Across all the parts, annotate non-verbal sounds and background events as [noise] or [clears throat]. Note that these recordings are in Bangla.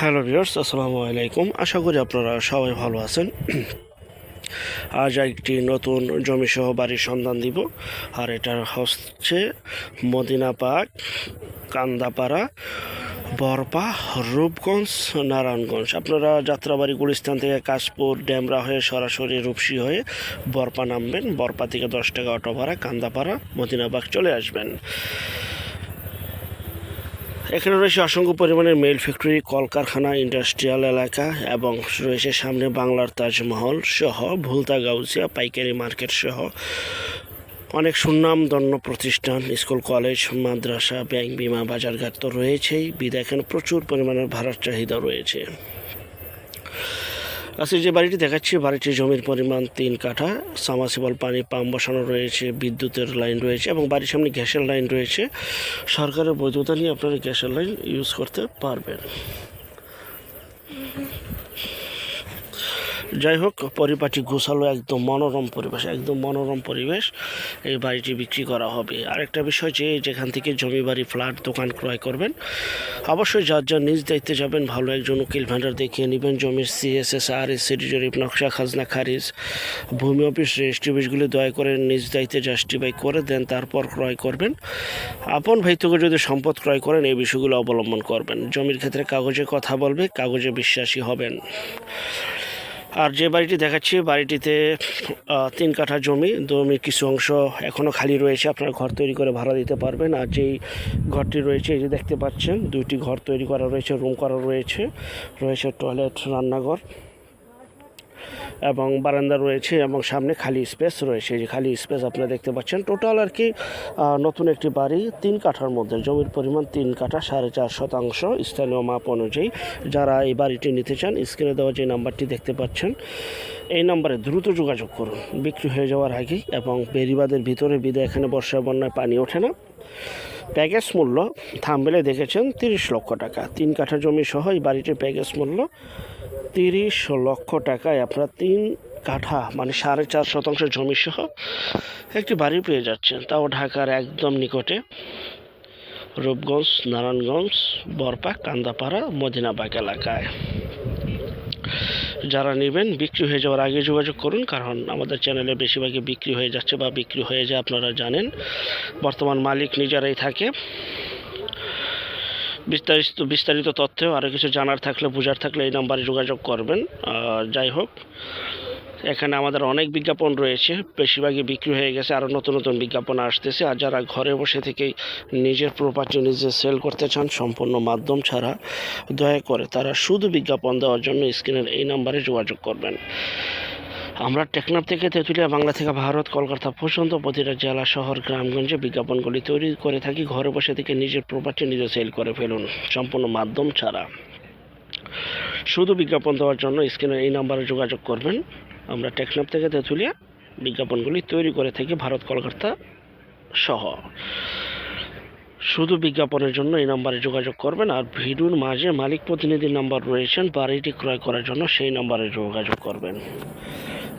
হ্যালো ভিউয়ার্স, আসসালামু আলাইকুম। আশা করি আপনারা সবাই ভালো আছেন। [clears throat] আজ একটি নতুন জমি সহ বাড়ির সন্ধান দিব। আর এটা হচ্ছে মদিনা পাক কান্দাপাড়া, বরপা, রূপগঞ্জ, নারায়ণগঞ্জ। আপনারা যাত্রাবাড়ি গুলিস্তান থেকে কাশপুর ড্যামরা হয়ে সরাসরি রূপসী হয়ে বরপা নামবেন। বরপা থেকে দশ টাকা অটো ভাড়া কান্দাপাড়া মদিনাবাগ চলে আসবেন। এখানে রয়েছে অসংখ্য পরিমাণের মেল ফ্যাক্টরি কলকারখানা ইন্ডাস্ট্রিয়াল এলাকা এবং রয়েছে সামনে বাংলার তাজমহল সহ ভুলতা গাউসিয়া পাইকারি মার্কেট সহ অনেক সুনামধন্য প্রতিষ্ঠান, স্কুল, কলেজ, মাদ্রাসা, ব্যাংক, বিমা বাজারঘাট তো রয়েছেই। বিদায় এখানে প্রচুর পরিমাণের ভাড়ার চাহিদা রয়েছে। আজকে যে বাড়িটি দেখাচ্ছি, বাড়িটির জমির পরিমাণ তিন কাঠা। সামাসিবল পানি পাম্প বসানো রয়েছে, বিদ্যুতের লাইন রয়েছে এবং বাড়ির সামনে গ্যাসের লাইন রয়েছে। সরকারের বৈধতা নিয়ে আপনারা গ্যাসের লাইন ইউজ করতে পারবেন। যাই হোক, পরিপাটি গোছালো একদম মনোরম পরিবেশ, একদম মনোরম পরিবেশ এই বাড়িটি বিক্রি করা হবে। আরেকটা বিষয় যে, যেখান থেকে জমি বাড়ি, ফ্ল্যাট, দোকান ক্রয় করবেন, অবশ্যই যার যার নিজ দায়িত্বে যাবেন, ভালো একজন উকিল ভ্যান্ডার দেখিয়ে নেবেন। জমির সিএসএস আর এস সিডি জরিপ, নকশা, খাজনা, খারিজ, ভূমি অফিস, রেজিস্ট্রি অফিসগুলি দয়া করে নিজ দায়িত্বে জাস্টিফাই করে দেন, তারপর ক্রয় করবেন। আপন ভাই থেকে যদি সম্পদ ক্রয় করেন, এই বিষয়গুলো অবলম্বন করবেন। জমির ক্ষেত্রে কাগজে কথা বলবে, কাগজে বিশ্বাসী হবেন। আর যে বাড়িটি দেখাচ্ছি, বাড়িটিতে তিন কাঠা জমি, জমির কিছু অংশ এখনও খালি রয়েছে। আপনারা ঘর তৈরি করে ভাড়া দিতে পারবেন। আর যেই ঘরটি রয়েছে, এই যে দেখতে পাচ্ছেন, দুইটি ঘর তৈরি করা রয়েছে, রুম করা রয়েছে রয়েছে টয়লেট, রান্নাঘর। এবং বারান্দা রয়েছে এবং সামনে খালি স্পেস রয়েছে। যে খালি স্পেস আপনারা দেখতে পাচ্ছেন। টোটাল আর কি নতুন একটি বাড়ি তিন কাঠার মধ্যে। জমির পরিমাণ তিন কাঠা, সাড়ে চার শতাংশ। স্থানীয় মাপ অনুযায়ী যারা এই বাড়িটি নিতে চান, স্ক্রিনে দেওয়া যে নাম্বারটি দেখতে পাচ্ছেন, এই নাম্বারে দ্রুত যোগাযোগ করুন। বিক্রি হয়ে যাওয়ার আগেই এবং বেরিবাদের ভিতরে বিদে এখানে বর্ষা বন্যায় পানি ওঠে না। প্যাকেজ মূল্য থামবেলে দেখেছেন তিরিশ লক্ষ টাকা। তিন কাঠা জমি সহ এই বাড়িটির প্যাকেজ মূল্য তিরিশ লক্ষ টাকায় আপনারা তিন কাঠা মানে সাড়ে চার শতাংশ জমি সহ একটি বাড়ি পেয়ে যাচ্ছেন। তাও ঢাকার একদম নিকটে। রূপগঞ্জ, নারায়ণগঞ্জ, বরপা, কান্দাপাড়া মদিনাবাগ এলাকায়। যারা নেবেন, বিক্রি হয়ে যাওয়ার আগে যোগাযোগ করুন, কারণ আমাদের চ্যানেলে বেশিরভাগই বিক্রি হয়ে যাচ্ছে বা বিক্রি হয়ে যায়, আপনারা জানেন। বর্তমান মালিক নিজেরাই থাকে। বিস্তারিত বিস্তারিত তথ্য আরও কিছু জানার থাকলে, বোঝার থাকলে এই নাম্বারে যোগাযোগ করবেন। যাই হোক, এখানে আমাদের অনেক বিজ্ঞাপন রয়েছে, বেশিরভাগই বিক্রি হয়ে গেছে আরও নতুন নতুন বিজ্ঞাপন আসতেছে। আর যারা ঘরে বসে থেকেই নিজের প্রপার্টি নিজে সেল করতে চান, সম্পূর্ণ মাধ্যম ছাড়া দয়া করে তারা শুধু বিজ্ঞাপন দেওয়ার জন্য স্ক্রিনের এই নাম্বারে যোগাযোগ করবেন। আমরা টেকনাফ থেকে তেঁতুলিয়া বাংলা থেকে ভারত, কলকাতা পর্যন্ত প্রতিটা জেলা, শহর, গ্রামগঞ্জে বিজ্ঞাপনগুলি তৈরি করে থাকি। ঘরে বসে থেকে নিজের প্রপার্টি নিজে সেল করে ফেলুন, সম্পূর্ণ মাধ্যম ছাড়া। শুধু বিজ্ঞাপন দেওয়ার জন্য স্ক্রিনে এই নাম্বারে যোগাযোগ করবেন। আমরা টেকনাফ থেকে তেঁতুলিয়া বিজ্ঞাপনগুলি তৈরি করে থাকি ভারত, কলকাতা সহ। শুধু বিজ্ঞাপনের জন্য এই নাম্বারে যোগাযোগ করবেন আর ভিডিওর মাঝে মালিক প্রতিনিধির নাম্বার রয়েছেন, বাড়িটি ক্রয় করার জন্য সেই নাম্বারে যোগাযোগ করবেন।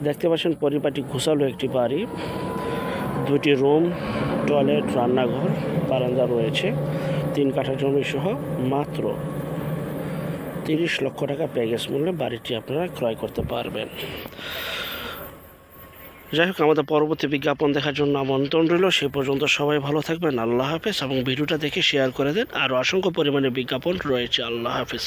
দেখতে পাচ্ছেন পরিপাটি ঘোষালো একটি বাড়ি। দুটি রুম, টয়লেট, রান্নাঘর, বারান্দা রয়েছে, তিন কাঠা জমি সহ মাত্র তিরিশ লক্ষ টাকা প্যাকেজ মূল্যে বাড়িটি আপনারা ক্রয় করতে পারবেন। যাই হোক, আমাদের পরবর্তী বিজ্ঞাপন দেখার জন্য আমন্ত্রণ রইল। সে পর্যন্ত সবাই ভালো থাকবেন, আল্লাহ হাফেজ এবং ভিডিওটা দেখে শেয়ার করে দেন। আরও অসংখ্য পরিমাণে বিজ্ঞাপন রয়েছে, আল্লাহ হাফেজ।